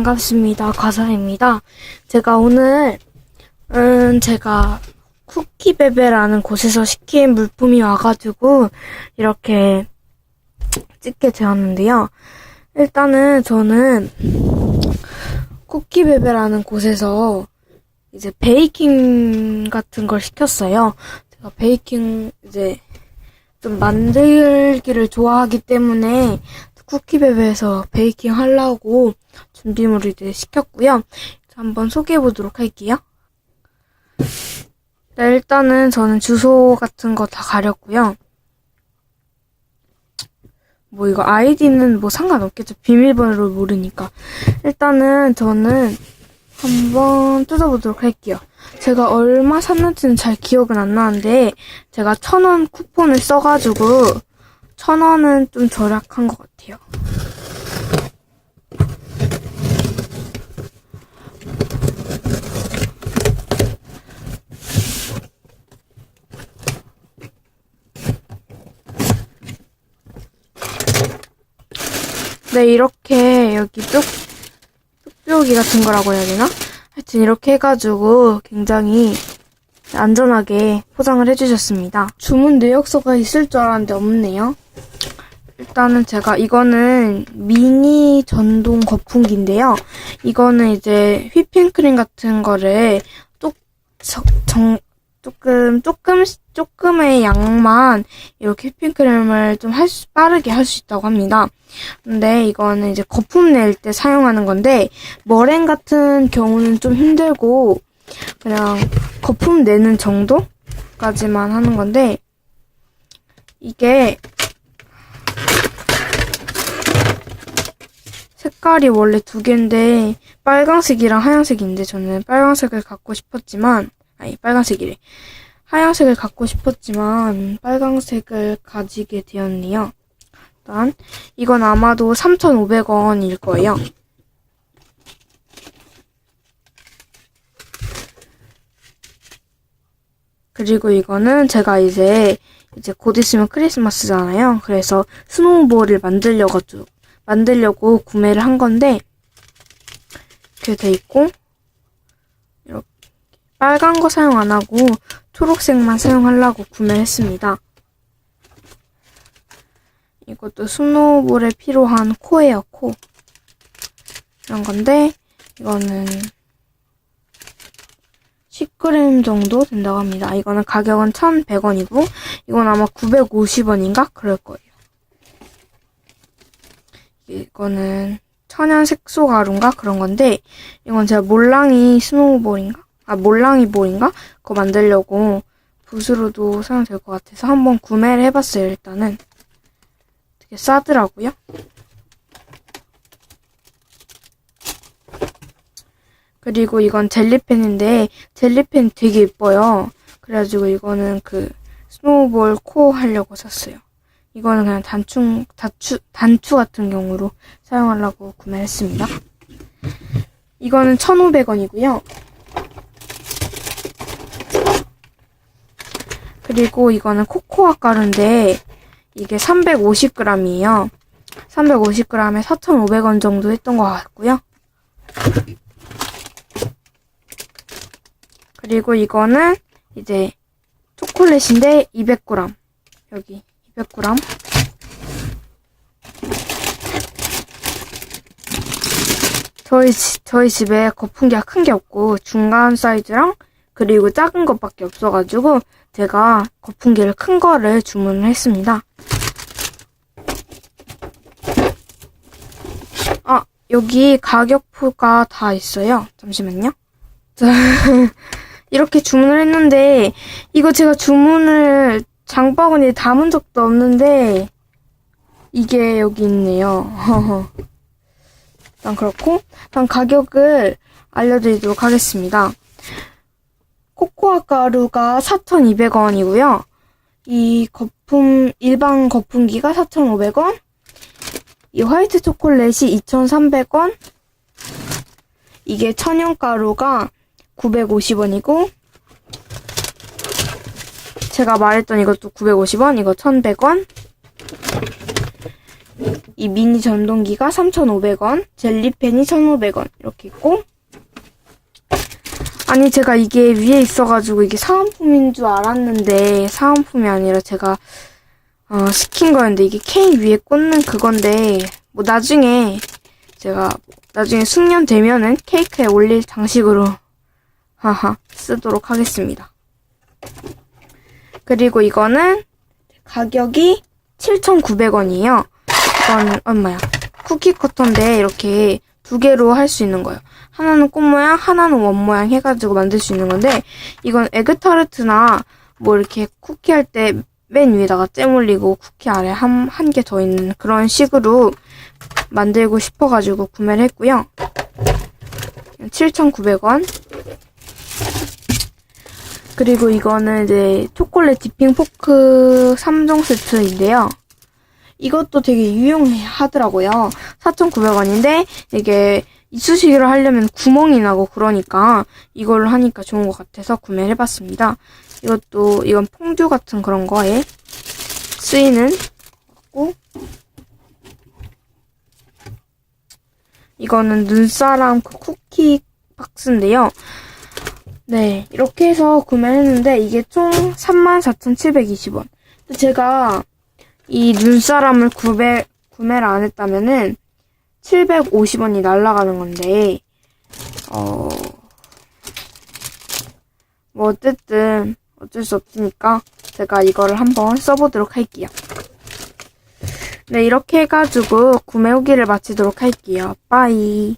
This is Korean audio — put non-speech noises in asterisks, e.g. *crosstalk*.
반갑습니다. 과사입니다. 제가 오늘, 음, 제가 쿠키베베라는 곳에서 시킨 물품이 와가지고, 이렇게 찍게 되었는데요. 일단은 저는 쿠키베베라는 곳에서 이제 베이킹 같은 걸 시켰어요. 제가 베이킹 이제 좀 만들기를 좋아하기 때문에 쿠키베베에서 베이킹 하려고 준비물을 이제 시켰고요. 자, 한번 소개해 보도록 할게요. 네, 일단은 저는 주소 같은 거 다 가렸고요. 뭐 이거 아이디는 뭐 상관없겠죠. 비밀번호를 모르니까. 일단은 저는 한번 뜯어보도록 할게요. 제가 얼마 샀는지는 잘 기억은 안 나는데 제가 천 원 쿠폰을 써가지고 천 원은 좀 절약한 것 같아요. 네, 이렇게 여기 뚝, 뚝배기 같은 거라고 해야 되나? 하여튼 이렇게 해가지고 굉장히 안전하게 포장을 해주셨습니다. 주문 내역서가 있을 줄 알았는데 없네요. 일단은 제가 이거는 미니 전동 거품기인데요. 이거는 이제 휘핑크림 같은 거를 쪽, 적- 정, 조금, 조금, 조금의 양만 이렇게 휘핑크림을 좀 할 수, 빠르게 할 수 있다고 합니다. 근데 이거는 이제 거품 낼 때 사용하는 건데, 머랭 같은 경우는 좀 힘들고, 그냥 거품 내는 정도까지만 하는 건데, 이게 색깔이 원래 두 개인데, 빨강색이랑 하얀색인데, 저는 빨강색을 갖고 싶었지만, 아니, 빨간색이래. 하얀색을 갖고 싶었지만, 빨강색을 가지게 되었네요. 일단, 이건 아마도 3,500원일 거예요. 그리고 이거는 제가 이제, 이제 곧 있으면 크리스마스잖아요. 그래서 스노우볼을 만들려고, 만들려고 구매를 한 건데, 이렇게 돼 있고, 이렇게 빨간 거 사용 안 하고 초록색만 사용하려고 구매했습니다. 이것도 스노우볼에 필요한 코예요, 코. 이런 건데, 이거는 10g 정도 된다고 합니다. 이거는 가격은 1,100원이고, 이건 아마 950원인가? 그럴 거예요. 이거는 천연 색소 가루인가? 그런 건데, 이건 제가 몰랑이 스노우볼인가? 아, 몰랑이 볼인가? 그거 만들려고 붓으로도 사용될 것 같아서 한번 구매를 해봤어요, 일단은. 되게 싸더라고요. 그리고 이건 젤리펜인데 젤리펜 되게 예뻐요. 그래가지고 이거는 그 스노우볼 코 하려고 샀어요. 이거는 그냥 단추, 단추, 단추 같은 경우로 사용하려고 구매했습니다. 이거는 1,500원이고요. 그리고 이거는 코코아 가루인데 이게 350g이에요. 350g에 4,500원 정도 했던 것 같고요. 그리고 이거는 이제 초콜릿인데 200g. 여기 200g. 저희, 지- 저희 집에 거품기가 큰 게 없고 중간 사이즈랑 그리고 작은 것밖에 없어가지고 제가 거품기를 큰 거를 주문을 했습니다. 아, 여기 가격표가 다 있어요. 잠시만요. *laughs* 자, 이렇게 주문을 했는데, 이거 제가 주문을 장바구니에 담은 적도 없는데, 이게 여기 있네요. *laughs* 일단 그렇고, 일단 가격을 알려드리도록 하겠습니다. 코코아 가루가 4,200원이고요. 이 거품, 일반 거품기가 4,500원. 이 화이트 초콜릿이 2,300원. 이게 천연가루가 950원이고, 제가 말했던 이것도 950원, 이거 1100원. 이 미니 전동기가 3,500원, 젤리펜이 1,500원 이렇게 있고 아니 제가 이게 위에 있어가지고 이게 사은품인 줄 알았는데 사은품이 아니라 제가 어, 시킨 거였는데 이게 케이크 위에 꽂는 그건데 뭐 나중에 제가 나중에 숙련 되면은 케이크에 올릴 장식으로 하하 쓰도록 하겠습니다. 그리고 이거는 가격이 7,900원이에요. 이건 얼마야? 쿠키 커터인데 이렇게 두 개로 할 수 있는 거예요. 하나는 꽃 모양, 하나는 원 모양 해가지고 만들 수 있는 건데 이건 에그타르트나 뭐 이렇게 쿠키 할 때 맨 위에다가 잼 올리고 쿠키 아래 한 한 개 더 있는 그런 식으로 만들고 싶어가지고 구매를 했고요. 7,900원. 그리고 이거는 이제 초콜릿 디핑 포크 3종 세트인데요. 이것도 되게 유용하더라고요. 4,900원인데 이게 이쑤시개로 하려면 구멍이 나고 그러니까 이걸로 하니까 좋은 것 같아서 구매를 해봤습니다. 이것도 이건 퐁듀 같은 그런 거에 쓰이는 거고 이거는 눈사람 그 쿠키 박스인데요. 네, 이렇게 해서 구매했는데 이게 총 34,720원. 제가 이 눈사람을 구매, 구매를 안 했다면은 750원이 날라가는 건데, 어, 뭐 어쨌든 어쩔 수 없으니까 제가 이거를 한번 써보도록 할게요. 네, 이렇게 해가지고 구매 후기를 마치도록 할게요. 빠이.